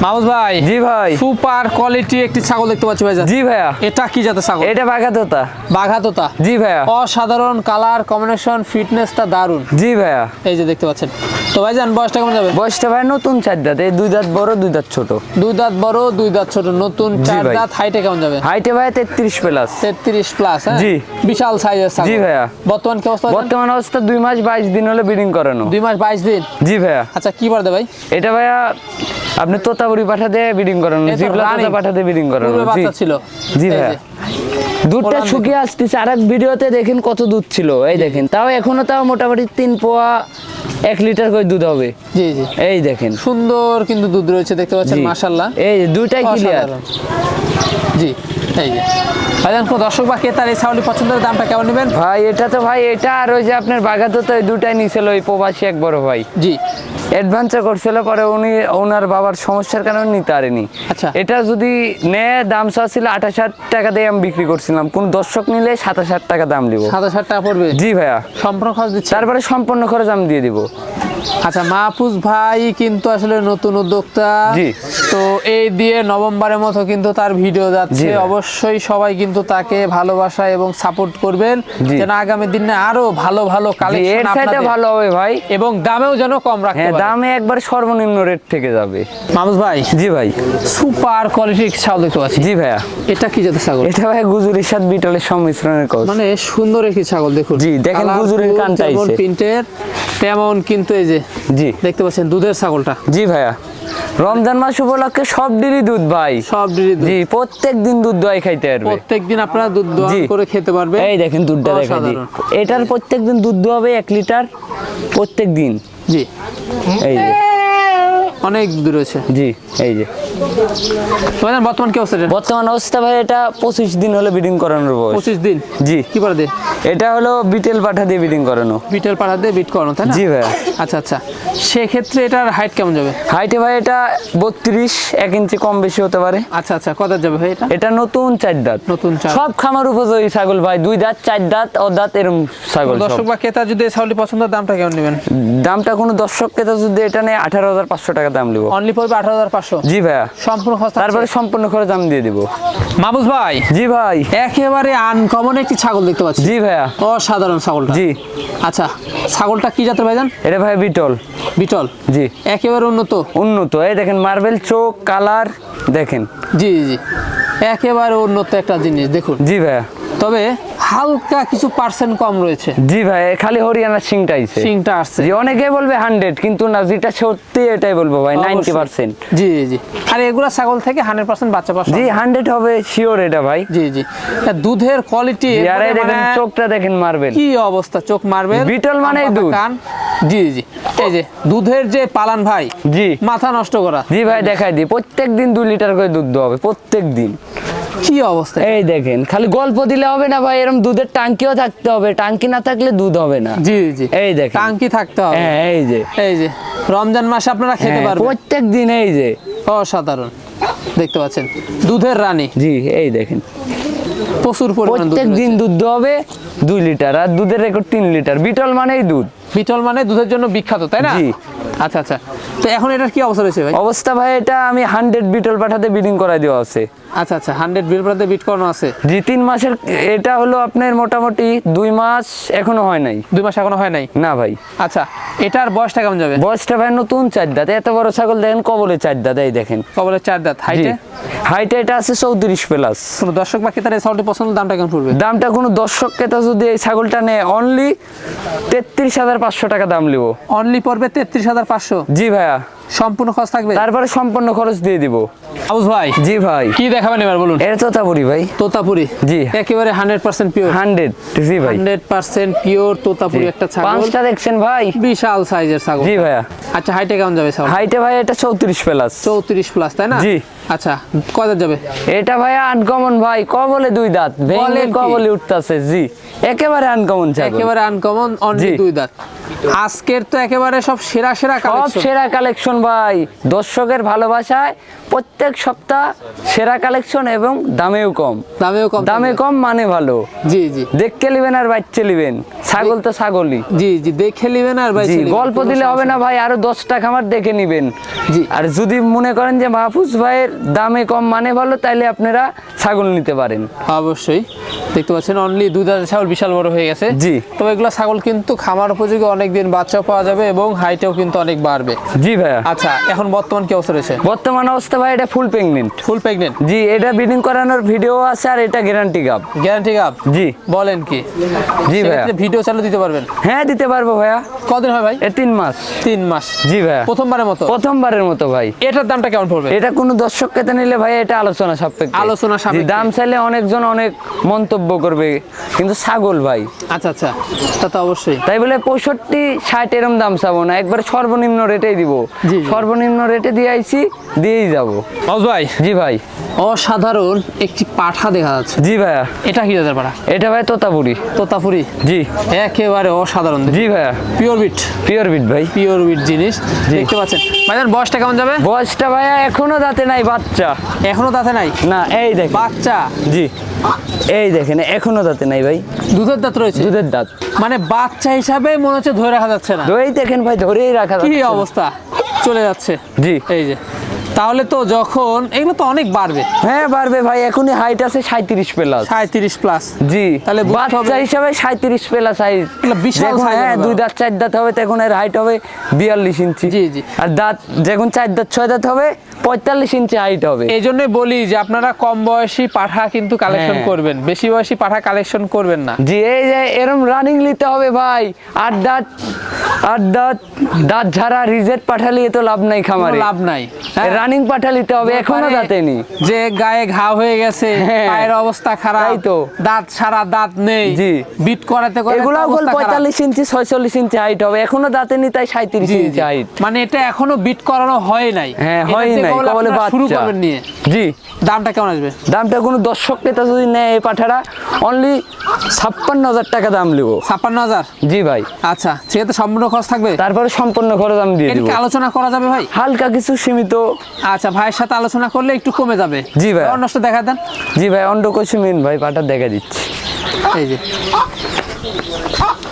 মাহমুদ ভাই জি ভাই। সুপার কোয়ালিটি একটি ছাগল দেখতে পাচ্ছি ভাই জি ভাইয়া। এটা কি জাতের ছাগল? এটা বাঘা তোতা বাঘা তোতা জি ভাইয়া। অসাধারণ কালার কম্বিনেশন ফিটনেসটা দারুণ। জি ভাইয়া। এই যে দেখতে পাচ্ছেন। তো ভাই জান বয়সটা কেমন যাবে? বয়সটা ভাই নতুন চার দাঁত। এই দুই দাঁত বড় দুই দাঁত ছোট। দুই দাঁত বড় দুই দাঁত ছোট। নতুন চার দাঁত হাইটে কেমন যাবে? হাইটে ভাই তেত্রিশ প্লাস তেত্রিশ প্লাস হ্যাঁ? জি। বিশাল সাইজের ছাগল। জি ভাইয়া। বর্তমান কি অবস্থা বর্তমান অবস্থা দুই মাস বাইশ দিন হলে ব্রিডিং করানো। দুই মাস বাইশ দিন? জি ভাইয়া। আচ্ছা কি দে ভাই? এটা ভাইয়া আপনি তোতাবুড়ি পাঠা দিয়ে ব্রিডিং করানো জিবলা তোতা running। পাঠা দিয়ে ব্রিডিং করানো। জি। ছিল। জি ভাইয়া। দুধটা শুকিয়ে আসতেছে। আর এক ভিডিওতে দেখেন কত দুধ ছিল। এই দেখেন তাও এখনও তাও মোটামুটি তিন পোয়া এক লিটার করে দুধ হবে। জি জি। এই দেখেন। সুন্দর কিন্তু দুধ রয়েছে দেখতে পাচ্ছেন। মাশাল্লাহ এই দুইটাই ক্লিয়ার জি এই যে। ভাইজান কোন দর্শক বা ক্রেতার এই ছাগলটি পছন্দের দামটা কেমন নেবেন? ভাই এটা তো ভাই এটা আর ওই যে আপনার বাগাতো তো এই দুটাই নিছিল ওই প্রবাসী এক বড় ভাই। জি। অ্যাডভান্সে করছিল পরে উনি ওনার বাবার সমস্যার কারণে নিতে পারেনি। আচ্ছা। এটা যদি নেয় দাম চাচ্ছিল আঠাশ হাজার টাকা দিয়ে আমি বিক্রি করছিলাম কোন দর্শক নিলে সাতাশ হাজার টাকা দাম দিব। সাতাশ হাজার টাকা পড়বে? জি ভাইয়া। সম্পূর্ণ খরচ দিচ্ছি তারপরে সম্পূর্ণ খরচ আমি দিয়ে দিব। আচ্ছা মাহফুজ ভাই কিন্তু আসলে নতুন উদ্যোক্তা। তো এই দিয়ে নভেম্বরের মতো কিন্তু তার ভিডিও যাচ্ছে। অবশ্যই সবাই কিন্তু তাকে ভালোবাসা এবং সাপোর্ট করবেন। যেন আগামী দিনে আরও ভালো ভালো কালেকশন ভালো হবে ভাই। এবং দামেও যেন কম রাখতে হ্যাঁ দামে একবার সর্বনিম্ন রেট থেকে যাবে। মাহমুদ ভাই। জি ভাই। সুপার কোয়ালিটির ছাগল দেখতে পাচ্ছি। জি ভাইয়া। এটা কি জাতের ছাগল? এটা ভাই গুজুরির সাথে বিটলের সংমিশ্রণের কস। মানে সুন্দর একটি ছাগল দেখুন। জি, দেখেন গুজুরির কানটা যেমন আইছে। তেমন কিন্তু এই যে জি। দেখতে পাচ্ছেন দুধের ছাগলটা। জি ভাইয়া। রমজান মাস উপলক্ষে সব ডিরি দুধ ভাই। সব ডিরি জি প্রত্যেক দিন দুধ দই খাইতে পারবে। প্রত্যেক দিন আপনারা দুধ দোয়ান করে খেতে পারবে। এই দেখেন দুধটা দেখা দিই এটার প্রত্যেক দিন দুধ দোয়াবে এক লিটার প্রত্যেক দিন। জি। এই অনেক দূর রয়েছে জি এই যে। ভাইজান বর্তমান কি অবস্থা বর্তমান অবস্থা ভাই এটা পঁচিশ দিন হলে ব্রিডিং করানোর বয়স। পঁচিশ দিন? জি। কি করে দে? এটা হলো বিটেল পাঠা দিয়ে ব্রিডিং করানো। বিটেল পাড়া দিয়ে বিট করানো তাই না? জি ভাইয়া। আচ্ছা আচ্ছা। সেক্ষেত্রে এটার হাইট কেমন যাবে? হাইটে ভাই এটা বত্রিশ এক ইঞ্চি কম বেশি হতে পারে। আচ্ছা আচ্ছা। কত যাবে ভাই এটা? এটা নতুন চার দাঁত। নতুন সব খামার উপযোগী ছাগল ভাই। দুই দাঁত চার দাঁত ও দাঁত এরম ছাগল দর্শক বা ক্রেতা যদি ছাগলটি পছন্দ দামটা কেমন নেবেন? দামটা কোনো দর্শককে তো যদি এটা নেই আঠারো হাজার পাঁচশো টাকা দাম দিব অনলি পড়বে আঠারো হাজার পাঁচশো। জি ভাইয়া। সম্পূর্ণ খরচ তারপরে সম্পূর্ণ খরচ আমি দিয়ে দিব। মাহবুজ ভাই জি ভাই। একেবারে আনকমন একটি ছাগল দেখতে পাচ্ছি। জি ভাইয়া। অসাধারণ ছাগলটা। জি। আচ্ছা ছাগলটা কি জাতের ভাইজান? এটা ভাই বিটল। বিটল। জি। একেবারে উন্নত। উন্নত। এই দেখেন মার্বেল চোখ কালার দেখেন। জি জি। একেবারে উন্নত একটা জিনিস দেখুন। জি ভাইয়া। তবে হালকা কিছু পার্সেন্ট কম রয়েছে। জি ভাই খালি হরিয়ানার সিংটা আইছে। সিংটা আসছে। জি অনেকে বলবে হান্ড্রেড কিন্তু না যেটা সত্যি এটাই বলব ভাই নাইনটি পার্সেন্ট জি জি আর এগুলা ছাগল থেকে হান্ড্রেড পার্সেন্ট বাচ্চা পাওয়া জি সম্ভব। হান্ড্রেড হবে শিওর এটা ভাই। জি জি। দুধের কোয়ালিটি আর দেখেন চোখটা দেখেন মার্বেল কি অবস্থা চোখ মারবে বিটল মানে দুধ। কান। জি জি। এই যে দুধের যে পালান ভাই জি। মাথা নষ্ট করা। জি ভাই দেখাই দিই প্রত্যেক দিন দুই লিটার করে দুধ দেওয়া হবে প্রত্যেক দিন কি অবস্থা? এই দেখেন খালি গল্প দিলে হবে না ভাই এরকম দুধের টাঙ্কিও থাকতে হবে টাঙ্কি না থাকলে দুধ হবে না। জি জি এই দেখেন। টাঙ্কি থাকতে হবে। হ্যাঁ এই যে। এই যে রমজান মাসে আপনারা খেতে হ্যাঁ, পারবেন। প্রত্যেক দিন এই যে। অসাধারণ। দেখতে পাচ্ছেন দুধের রানী। জি এই দেখেন। প্রচুর পরিমাণ প্রত্যেক দিন দুধ হবে দুই লিটার। আর দুধের রেকর্ড তিন লিটার। বিটল মানেই দুধ। বিটল মানে দুধের জন্য বিখ্যাত তাই না? জি। আচ্ছা আচ্ছা। তো এখন এটার কি অবস্থা রয়েছে ভাই? অবস্থা ভাই এটা আমি হান্ড্রেড বিটল পাঠাতে বিডিং করাই দেওয়া আছে। আচ্ছা আচ্ছা হান্ড্রেড বিল প্রাতে বিট করানো আছে? জি তিন মাসের এটা হলো আপনার মোটামুটি দুই মাস এখনও হয় নাই। দুই মাস এখনও হয় নাই? না ভাই। আচ্ছা এটার বয়সটা কেমন যাবে? বয়সটা ভাই নতুন চার দাঁত এত বড় ছাগল দেখেন কবলে চার দাঁত এই দেখেন। কবলের চার দাঁত। হাইটে হাইটে এটা আছে চৌত্রিশ প্লাস কোনো দর্শক বা ক্রেতার এই ছাগলটি পছন্দ দামটা কেমন পড়বে? দামটা কোনো দর্শক ক্রেতা যদি এই ছাগলটা নেয় অনলি তেত্রিশ হাজার পাঁচশো টাকা দাম নিব। অনলি পড়বে তেত্রিশ হাজার পাঁচশো? জি ভাইয়া। সম্পূর্ণ খরচ থাকবে? তারপরে সম্পূর্ণ খরচ দিয়ে দিব। আবুজ ভাই জি ভাই। কি দেখাবেন এবার বলুন? এটা তোতাপুরি ভাই। তোতাপুরি? জি। একেবারে হান্ড্রেড পার্সেন্ট পিওর হান্ড্রেড জি ভাই। হান্ড্রেড পার্সেন্ট পিওর তোতাপুরি একটা ছাগল। পাঁচটা দেখছেন ভাই। বিশাল সাইজের ছাগল। জি ভাইয়া। আচ্ছা হাইটে কেমন যাবে ছাগল? হাইটে ভাই এটা চৌত্রিশ প্লাস চৌত্রিশ প্লাস তাই না? জি। আচ্ছা কয় দাঁত যাবে? এটা ভাই আনকমন ভাই কবলে দুই দাঁত ভেঙে কবলে উঠতাছে জি। একেবারে আনকমন ছাগল। একেবারে আনকমন অনলি। দুই দাঁত। আজকের তো একেবারে সব সেরা সেরা সব সেরা কালেকশন ভাই। দর্শকের ভালোবাসায় প্রত্যেক সপ্তাহ সেরা কালেকশন এবং দামেও কম। দামেও কম দামে কম মানে ভালো। জি জি। দেখতে নিবেন আর বাচ্চা নিবেন ছাগল তো ছাগলই। জি জি দেখে নিবেন আর ভাই জি গল্প দিলে হবে না ভাই আরও দশটা খামার দেখে নিবেন। জি। আর যদি মনে করেন যে মাহফুজ ভাইয়ের দামে কম মানে ভালো তাইলে আপনারা ছাগল নিতে পারেন। অবশ্যই। দেখতে পাচ্ছেন অনলি দুধ আর ছাগল বিশাল বড় হয়ে গেছে। জি। তবে এগুলো ছাগল কিন্তু খামার উপযোগী অনেক দিন বাচ্চাও পাওয়া যাবে এবং হাইটেও কিন্তু অনেক বাড়বে। জি ভাইয়া। আচ্ছা এখন বর্তমান কি অবস্থা রয়েছে? বর্তমান অবস্থা ভাই এটা ফুল প্রেগনেন্ট ফুল প্রেগনেন্ট জি এটা ব্রিডিং করানোর ভিডিও আছে আর এটা গ্যারান্টি গাব গ্যারান্টি কাপ জি। বলেন কি? জি ভাইয়া। ভিডিও চালু দিতে পারবেন? হ্যাঁ দিতে পারব ভাইয়া। কদিন হয় ভাই? এ তিন মাস। তিন মাস। জি ভাইয়া। প্রথমবারের মতো? প্রথমবারের মতো ভাই। এটার দামটা কেমন পড়বে? এটা কোনো দর্শক কেতে নিলে ভাই এটা আলোচনা সাপেক্ষে। আলোচনা সাপেক্ষে। দাম চাইলে অনেকজন অনেক মন্তব্য করবে কিন্তু ছাগল ভাই। আচ্ছা আচ্ছা। তা তো অবশ্যই। তাই বলে পঁয়ষট্টি ষাট এরম দাম চাবো না একবার সর্বনিম্ন রেটেই দিব। সর্বনিম্ন রেটে দিয়ে আইছি দিয়েই যাব। ভাই। জি ভাই। অসাধারণ একটি পাঠা দেখা যাচ্ছে। জি ভাইয়া এটা কি জাতের পাঠা? এটা ভাই তোতাপুরি। তোতাপুরি? জি। একেবারে অসাধারণ। জি ভাইয়া পিওর বিট পিওর বিট ভাই। পিওর বিট জিনিস। দেখতে পাচ্ছেন। ভাইজান বয়সটা কেমন যাবে? বয়সটা ভাইয়া এখনও দাঁতে নাই বাচ্চা। এখনও দাঁতে নাই? না এই দেখ বাচ্চা? জি এই দেখেন এখনও দাঁতে নাই ভাই। দুধের দাঁত রয়েছে? দুধের দাঁত। মানে বাচ্চা হিসাবে মনে হচ্ছে ধরে রাখা যাচ্ছে না। ধরেই দেখেন ভাই ধরেই রাখা কি। অবস্থা? চলে যাচ্ছে। জি। এই যে। তাহলে তো যখন এগুলো তো অনেক বাড়বে। হ্যাঁ পারবে ভাই এখনই হাইট আছে সাঁত্রিশ প্লাস সাঁত্রিশ প্লাস জি। তাহলে বাচ্চা হিসাবে সাঁত্রিশ প্লাস হাইট বিশাল হ্যাঁ দুই দাঁত চার দাঁত হবে তখন এর হাইট হবে বিয়াল্লিশ ইঞ্চি। জি, জি। আর দাঁত যখন চার দাঁত ছয় দাঁত হবে পঁয়তাল্লিশ ইঞ্চি হাইট হবে। এই জন্যই বলি যে আপনারা কম বয়সী পাঠা কিন্তু কালেকশন হ্যাঁ। করবেন। বেশি বয়সী পাঠা কালেকশন করবেন না। জি এই যে এরম রানিং নিতে হবে ভাই। আট দাঁত আট দাঁত দাঁত ঝাড়া রিজেক্ট পাঠালিয়ে তো লাভ নাই খামারে। লাভ নাই। রানিং পাঠালিতে হবে এখনও মানে দাঁতে নি যে গায়ে ঘা হয়ে গেছে হ্যাঁ। পায়ের অবস্থা খারাপ তো। দাঁত সারা দাঁত নেই জি। বিট করাতে করাতে এগুলো খারাপ। পঁয়তাল্লিশ ইঞ্চি ছয়চল্লিশ ইঞ্চি হাইট হবে এখনও দাঁতে নি তাই সাঁত্রিশ জি, জি। ইঞ্চি হাইট মানে এটা এখনও বিট করানো হয় নাই। হ্যাঁ হয় নাই বলে কবলে আপনারা শুরু করবেন নিয়ে। জি। দামটা কেমন আসবে? দামটা কোনো দর্শক ক্রেতা যদি নেয় এই পাঠাটা অনলি ছাপ্পান্ন হাজার টাকা দাম নেব ছাপ্পান্ন হাজার? জি ভাই। আচ্ছা সেক্ষেত্রে সম্পূর্ণ খরচ থাকবে? তারপরে সম্পূর্ণ খরচ আমি দিয়ে দিব। আলোচনা করা যাবে ভাই? হালকা কিছু সীমিত আচ্ছা ভাইয়ের সাথে আলোচনা করলে একটু কমে যাবে। জি ভাই। অন্যষ্ট দেখা দেন। জি ভাই অন্ড কসুমিন ভাই পাটা দেখা দিচ্ছি। এই যে।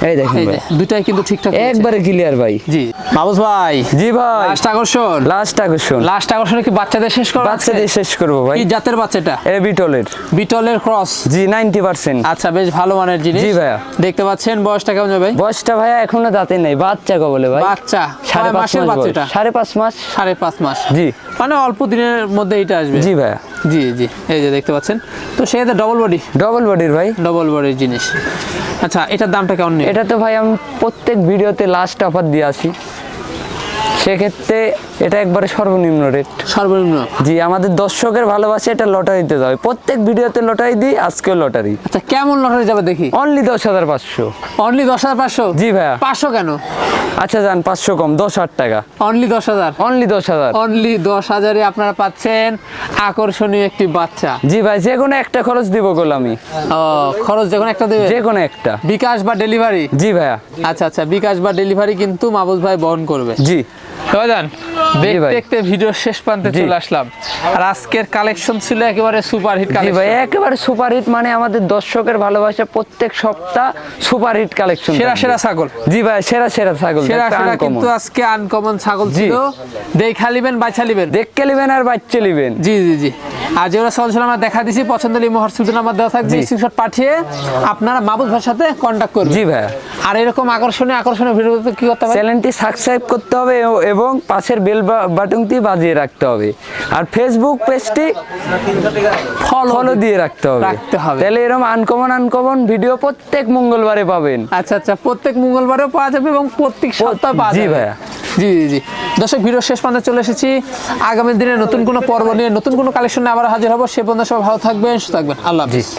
এই দেখেন ভাই। দুটাই কিন্তু ঠিকঠাক। একবারে ক্লিয়ার ভাই। জি। মাবুস ভাই। জি ভাই। লাস্ট আকর্ষণ। লাস্ট আকর্ষণ। লাস্ট আকর্ষণে কি বাচ্চাদের শেষ করা বাচ্চা আছে? দিয়ে শেষ করব ভাই। কি জাতের বাচ্চাটা? এ বিটলের। বিটলের ক্রস জি নাইনটি পার্সেন্ট আচ্ছা বেশ ভালো মানের জিনিস। জি ভাইয়া। দেখতে পাচ্ছেন বয়সটা কেমন ভাই? বয়সটা ভাইয়া এখনও দাঁতে নেই বাচ্চা কবলে ভাই। বাচ্চা। সাড়ে কয় পাঁচ মাসের মাস বাচ্চাটা? সাড়ে পাঁচ মাস। সাড়ে পাঁচ মাস। জি। মানে অল্প দিনের মধ্যে এটা আসবে। জি ভাইয়া। জি জি। এই যে দেখতে পাচ্ছেন। তো সেক্ষেত্রে ডবল বডি ডবল বডির ভাই। ডবল বডির জিনিস। আচ্ছা এটার দামটা কেমন নেই এটা তো ভাই আমি প্রত্যেক ভিডিওতে লাস্ট অফার দিয়ে আসি। সেক্ষেত্রে এটা একবারে সর্বনিম্ন রেট সর্বনিম্ন। জি আমাদের দর্শকের ভালোবাসে এটা লটারিতে যাবে প্রত্যেক ভিডিওতে লটারি দিই আজকেও লটারি আচ্ছা কেমন লটারি যাবে দেখি? অনলি দশ হাজার পাঁচশো। অনলি দশ হাজার পাঁচশো? জি ভাইয়া। পাঁচশো কেন? আচ্ছা যান পাঁচশো কম দশ হাজার টাকা। অনলি দশ হাজার? অনলি দশ হাজার। অনলি দশ হাজারে আপনারা পাচ্ছেন আকর্ষণীয় একটি বাচ্চা। জি ভাই যে কোনো একটা খরচ দিব গোল আমি ও, খরচ যখন একটা দেবে? যে কোনো একটা। বিকাশ বা ডেলিভারি? জি ভাইয়া। আচ্ছা আচ্ছা বিকাশ বা ডেলিভারি কিন্তু মাবুজ ভাই বহন করবে। জি। দেখতে ভিডিও শেষ প্রান্তে চলে আসলাম। আর আজকের কালেকশন ছিল একেবারে সুপার হিট জি ভাই কালেকশন একেবারে সুপারহিট মানে আমাদের দর্শকের ভালোবাসা প্রত্যেক সপ্তাহ সুপারহিট কালেকশন সেরা সেরা ছাগল। জি ভাই সেরা সেরা ছাগল সেরা সেরা কিন্তু আজকে আনকমন ছাগল ছিল। দেখা লিবেন বাছা লিবেন দেখকে নেবেন আর বাচ্চা নেবেন। জি জি জি। আর যেগুলো ছাগল ছিল আমরা দেখা দিছি। পছন্দ নাম্বার দেওয়া থাকবে। স্ক্রিনশট পাঠিয়ে আপনারা মাবুদ ভাইয়ের সাথে কন্ট্যাক্ট করবেন। জি ভাইয়া আর এরকম আকর্ষণীয় আকর্ষণীয় ভিডিও কি করতে হবে চ্যানেলটি সাবস্ক্রাইব করতে হবে এবং পাশের বেল বাটনটি বাজিয়ে রাখতে হবে। আর ফেসবুক পেজটি ফলো দিয়ে রাখতে হবে। রাখতে হবে। তাহলে এরকম আনকমন আনকমন ভিডিও প্রত্যেক মঙ্গলবারে পাবেন। আচ্ছা আচ্ছা প্রত্যেক মঙ্গলবারেও পাওয়া যাবে এবং প্রত্যেক সপ্তাহে পাওয়া জি ভাইয়া। জি জি জি। দর্শক ভিডিও শেষ পর্যন্ত চলে এসেছি। আগামী দিনে নতুন কোনো পর্ব নিয়ে নতুন কোনো কালেকশন নিয়ে আবার হাজির হব। সে পর্যন্ত সব ভালো থাকবেন সুস্থ থাকবেন। আল্লাহ হাফিজ।